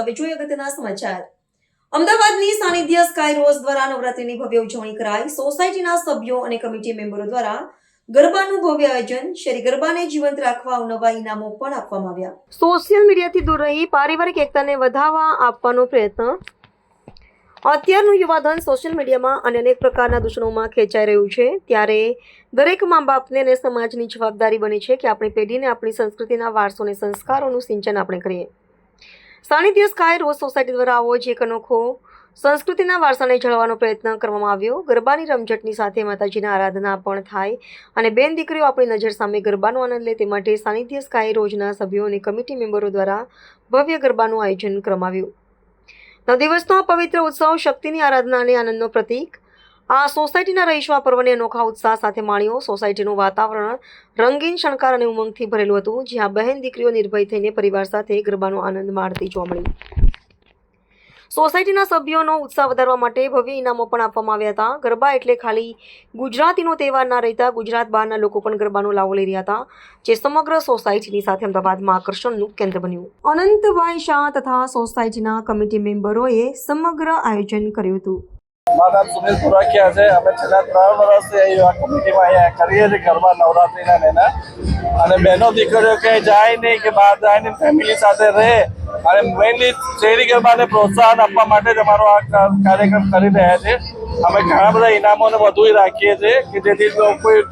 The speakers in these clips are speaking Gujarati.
હવે જોઈએ અગત્યના સમાચાર. અમદાવાદની સાનિધ્ય સ્કાય રોઝ દ્વારા નવરાત્રીની ભવ્ય ઉજવણી કરાઈ. સોસાયટીના સભ્યો અને કમિટી મેમ્બરો દ્વારા ગરબાનું ભવ્ય આયોજન, શેરી ગરબાને જીવંત રાખવા ઇનામો પણ આપવામાં આવ્યા. સોશિયલ મીડિયાથી પારિવારિક એકતાને વધારવા આપવાનો પ્રયત્ન. અત્યારનું યુવાધન સોશિયલ મીડિયામાં અને અનેક પ્રકારના દૂષણોમાં ખેંચાઈ રહ્યું છે. ત્યારે દરેક મા બાપને અને સમાજની જવાબદારી બની છે કે આપણી પેઢીને આપણી સંસ્કૃતિના વારસો અને સંસ્કારોનું સિંચન આપણે કરીએ. સાનિધ્ય સ્કાય રોઝ સોસાયટી દ્વારા આવો જ એક અનોખો સંસ્કૃતિના વારસાને જળવાનો પ્રયત્ન કરવામાં આવ્યો. ગરબાની રમઝટની સાથે માતાજીના આરાધના પણ થાય અને બેન દીકરીઓ આપણી નજર સામે ગરબાનો આનંદ લે તે માટે સાનિધ્ય સ્કાય રોજના સભ્યો અને કમિટી મેમ્બરો દ્વારા ભવ્ય ગરબાનું આયોજન કરવામાં આવ્યું. નવ દિવસનો આ પવિત્ર ઉત્સવ શક્તિની આરાધના અને આનંદનો પ્રતીક આ સોસાયટીના રહીશો આ પર્વને અનોખા ઉત્સાહ સાથે માણ્યો. સોસાયટીનું વાતાવરણ રંગીન શણકાર અને ઉમંગથી ભરેલું હતું, જ્યાં બહેન દીકરીઓ નિર્ભય થઈને પરિવાર સાથે ગરબાનો આનંદ માણતી જોવા મળી. સોસાયટીના સભ્યોનો ઉત્સાહ વધારવા માટે ભવ્ય ઇનામો પણ આપવામાં આવ્યા હતા. ગરબા એટલે ખાલી ગુજરાતીનો તહેવાર ના રહેતા, ગુજરાત બહારના લોકો પણ ગરબાનો લાવો લઈ રહ્યા હતા, જે સમગ્ર સોસાયટીની સાથે અમદાવાદમાં આકર્ષણનું કેન્દ્ર બન્યું. અનંતભાઈ શાહ તથા સોસાયટીના કમિટી મેમ્બરોએ સમગ્ર આયોજન કર્યું હતું. મારું નામ સુનિલ પુરાખિયા છે. અમે છેલ્લા ત્રણ વર્ષથી આ કમિટીમાં અહીંયા કરીએ છીએ. ગરબા નવરાત્રિના એના અને બહેનો દીકરીઓ ક્યાંય જાય નહીં કે બહાર જાય નહીં, ફેમિલી સાથે રહે. અને મેઇનલી શેરી ગરબાને પ્રોત્સાહન આપવા માટે જ અમારો આ કાર્યક્રમ કરી રહ્યા છે. અમે ઘણા બધા ઇનામોને વધુ રાખીએ છીએ કે જેથી કોઈ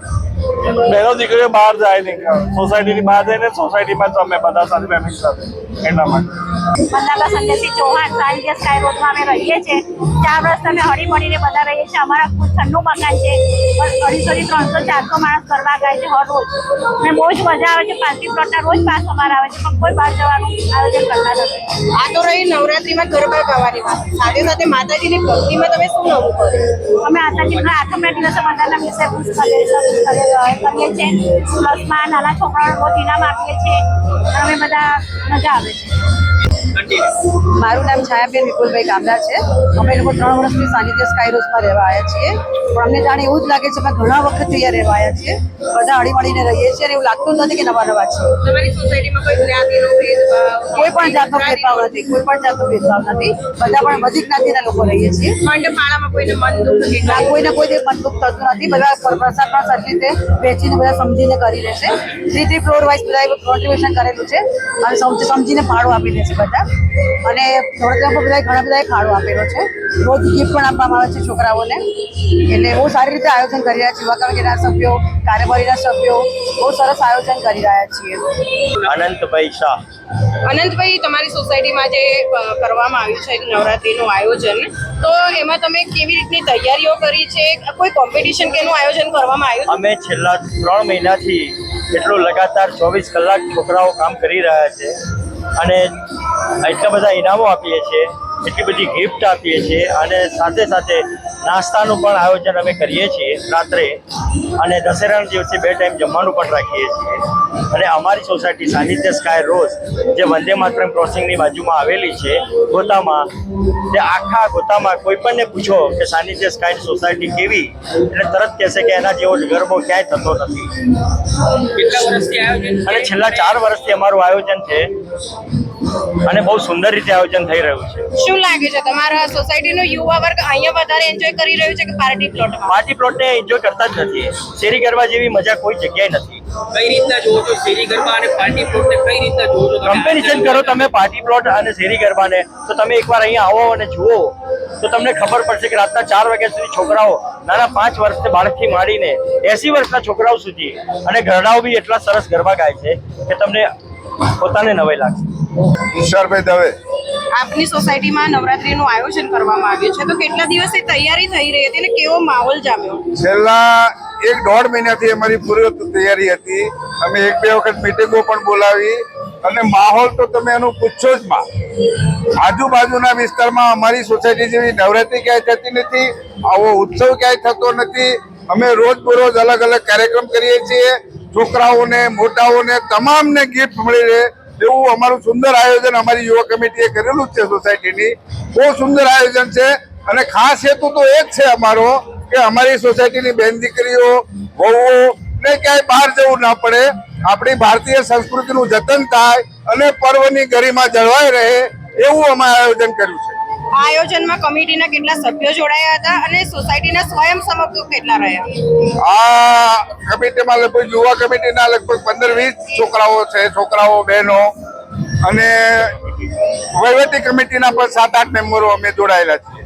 બહેનો દીકરીઓ બહાર જાય નહીં. સોસાયટીની બહાર જાય ને સોસાયટીમાં જ અમે બધા સાથે ફેમિલી સાથે એટલા માટે. ચૌહાણ સ્કાય રોડમાં અમે રહીએ છીએ. ચાર વર્ષ અમે હળીમળીને બધા રહીએ છીએ. અમારા ખૂબ ઠંડુ મકાન છે. પણ અઢીસોથી ત્રણસો ચારસો માણસ ગરબા ગાય છે હર રોજ. અને બહુ જ મજા આવે છે. પાંચથી પ્લોટના રોજ પાસ અમારા આવે છે. પણ કોઈ બહાર જવાનું આયોજન કરતા નથી. આ તો રહી નવરાત્રીમાં ગરબા ગાવાની વાત. સાથે સાથે માતાજીની ભક્તિમાં તમે શું નવું કર્યું અમે આતાજીના આઠમના દિવસે બધાના વિશે પૂછ કરીએ છીએ. પ્લસમાં નાના છોકરાઓને બહુ ઇનામ આપીએ છીએ. અમે બધા મજા આવે છે. મારું નામ છાયાબેન વિપુલભાઈ ગામડા છે. અમે લોકો ત્રણ વર્ષથી સાનિધ્ય સ્કાય રોઝમાં રહેવા આવ્યા છીએ. પણ અમને જાણે એવું જ લાગે છે અમે ઘણા વખત અહીંયા રહેવા આવ્યા છીએ. બધા હળી મળીને રહીએ છીએ અને એવું લાગતું નથી કે નવા નવા છે કોઈ પણ જાતનો ભેદભાવ નથી. કોઈ પણ જાતનો ભેદભાવ નથી. બધા પણ બધી જ્ઞાતિના લોકો રહીએ છીએ. કોઈને મન દુઃખ કોઈને કોઈ દિવસ મનદુખ થતું નથી. બધા પ્રસાદ પણ સરખી રીતે વેચીને બધા સમજીને કરી લેશે થ્રી થ્રી ફ્લોર વાઇઝ બધા કોન્ટ્રીબ્યુશન કરેલું છે. અને સમજી સમજીને ફાળો આપી દે છે બધા. અને થોડા બધા ઘણા બધા ફાળો આપેલો છે. રોજ ગિફ્ટ પણ આપવામાં આવે છે છોકરાઓને. એટલે બહુ સારી રીતે આયોજન કરી રહ્યા છીએ યુવા કમિટીના સભ્યો કાર્યવાહીના સભ્યો બહુ સરસ આયોજન કરી રહ્યા છીએ. અનંતભાઈ શાહ. અનંતભાઈ તમારી સોસાયટીમાં જે કરવામાં આવ્યું છે નવરાત્રીનું આયોજન તો એમાં તમે કેવી રીતની તૈયારીઓ કરી છે? કોઈ કોમ્પિટિશન કે એનું આયોજન કરવામાં આવ્યું અમે છેલ્લા ત્રણ મહિનાથી એટલું લગાતાર ચોવીસ કલાક છોકરાઓ કામ કરી રહ્યા છે. અને એટલા બધા ઇનામો આપીએ છીએ એટલી બધી ગિફ્ટ આપીએ છીએ અને સાથે સાથે નાસ્તાનું પણ આયોજન અમે કરીએ છીએ રાત્રે અને દશેરાના દિવસે બે ટાઈમ જમવાનું પણ રાખીએ છીએ. અને અમારી સોસાયટી સાનિધ્ય સ્કાય રોઝ જે વંદે માતરમ ક્રોસિંગની બાજુમાં આવેલી છે ગોતામાં તે આખા ગોતામાં કોઈ પણને પૂછો કે સાનિધ્ય સ્કાય સોસાયટી કેવી એટલે તરત કહેશે કે એના જેવો ગરબો ક્યાંય થતો નથી. અને છેલ્લા ચાર વર્ષથી અમારું આયોજન છે. અને બહુ સુંદર રીતે આયોજન થઈ રહ્યું છે. શું લાગે છે તમારા સોસાયટીનો યુવા વર્ગ અહીંયા વધારે એન્જોય કરી રહ્યું છે કે પાર્ટી પ્લોટ પાર્ટી પ્લોટને એન્જોય કરતા જ નથી. શેરી ગરબા જેવી મજા કોઈ જગ્યાએ નથી. કઈ રીતના જોવો છો શેરી ગરબા અને પાર્ટી પ્લોટને કઈ રીતના જોવો છો કમ્પેરિઝન કરો તમે પાર્ટી પ્લોટ અને શેરી ગરબાને. તો તમે એકવાર અહીંયા આવો અને જુઓ. તો તમને ખબર પડશે કે રાતના ચાર વાગ્યા સુધી છોકરાઓ નાના પાંચ વર્ષથી બાળકથી માંડીને એસી વર્ષના છોકરાઓ સુધી અને ઘરડાઓ બી એટલા સરસ ગરબા ગાય છે કે તમને પોતાને નવાઈ લાગશે. તુષારભાઈ દવે. આપની સોસાયટીમાં નવરાત્રીનું આયોજન કરવામાં આવ્યું છે. તો કેટલા દિવસથી તૈયારી થઈ રહી હતી અને કેવો માહોલ જામ્યો? છેલ્લા એક દોઢ મહિનાથી અમારી પૂરી તૈયારી હતી. અમે એક બે વખત મિટિંગો પણ બોલાવી. અને માહોલ તો તમે એનું પૂછો જ માં. આજુબાજુના વિસ્તારમાં અમારી સોસાયટી જેવી નવરાત્રી ક્યાંય થતી નથી આવો ઉત્સવ ક્યાંય થતો નથી. અમે રોજ બરોજ અલગ અલગ કાર્યક્રમ કરીએ છીએ. છોકરાઓને મોટાઓને તમામને ગિફ્ટ મળી રહે. એવું અમારું સુંદર આયોજન અમારી યુવા કમિટીએ કરેલું છે સોસાયટીની. બહુ સુંદર આયોજન છે અને ખાસ હેતુ તો એ જ છે અમારો કે અમારી સોસાયટીની બેન દીકરીઓ વહુઓ ને ક્યાંય બહાર જવું ના પડે. આપણી ભારતીય સંસ્કૃતિનું જતન થાય અને પર્વની ગરિમા જળવાઈ રહે એવું અમે આયોજન કર્યું છે. આ આયોજનમાં કમિટીના કેટલા સભ્યો જોડાયા હતા અને સોસાયટીના સ્વયંસેવકો કેટલા રહ્યા? આ કમિટીમાં લગભગ યુવા કમિટીના લગભગ પંદર વીસ છોકરાઓ છે, છોકરાઓ, બહેનો. અને વહીવટી કમિટીના પણ સાત આઠ મેમ્બરો અમે જોડાયેલા છીએ.